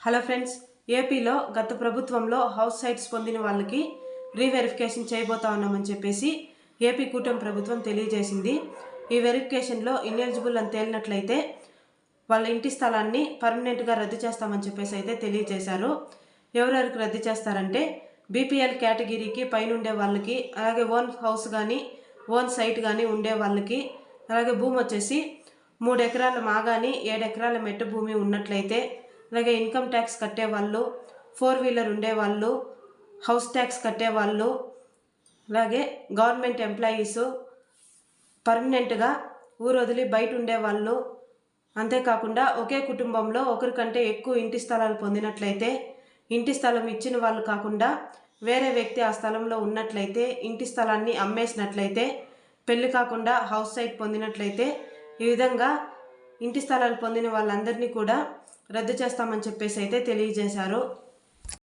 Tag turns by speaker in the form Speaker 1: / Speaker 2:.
Speaker 1: Hello friends ఏపీలో గత ప్రభుత్వంలో హౌస్ సైట్స్ పొందిన వాళ్ళకి రీవెరిఫికేషన్ చేయబోతా ఉన్నామని చెప్పేసి ఏపీ కూటమి ప్రభుత్వం తెలియజేసింది. ఈ వెరిఫికేషన్లో ఇన్ఎలిజిబుల్ అని తేలినట్లయితే వాళ్ళ ఇంటి స్థలాన్ని పర్మనెంట్గా రద్దు చేస్తామని చెప్పేసి అయితే తెలియజేశారు. ఎవరెవరికి రద్దు చేస్తారంటే బీపీఎల్ కేటగిరీకి పైన ఉండే వాళ్ళకి అలాగే ఓన్ హౌస్ కానీ ఓన్ సైట్ కానీ ఉండే వాళ్ళకి అలాగే భూమి వచ్చేసి మూడు ఎకరాల మాగాని ఏడు ఎకరాల మెట్ట భూమి ఉన్నట్లయితే అలాగే ఇన్కమ్ ట్యాక్స్ కట్టేవాళ్ళు ఫోర్ వీలర్ ఉండేవాళ్ళు హౌస్ ట్యాక్స్ కట్టేవాళ్ళు అలాగే గవర్నమెంట్ ఎంప్లాయీస్ పర్మనెంట్గా ఊరు వదిలి బయట ఉండేవాళ్ళు. అంతేకాకుండా ఒకే కుటుంబంలో ఒకరికంటే ఎక్కువ ఇంటి స్థలాలు పొందినట్లయితే ఇంటి స్థలం ఇచ్చిన వాళ్ళు కాకుండా వేరే వ్యక్తి ఆ స్థలంలో ఉన్నట్లయితే ఇంటి స్థలాన్ని అమ్మేసినట్లయితే పెళ్ళి కాకుండా హౌస్ సైట్ పొందినట్లయితే ఈ విధంగా ఇంటి స్థలాలు పొందిన వాళ్ళందరినీ కూడా రద్దు చేస్తామని చెప్పేసి అయితే తెలియజేశారు.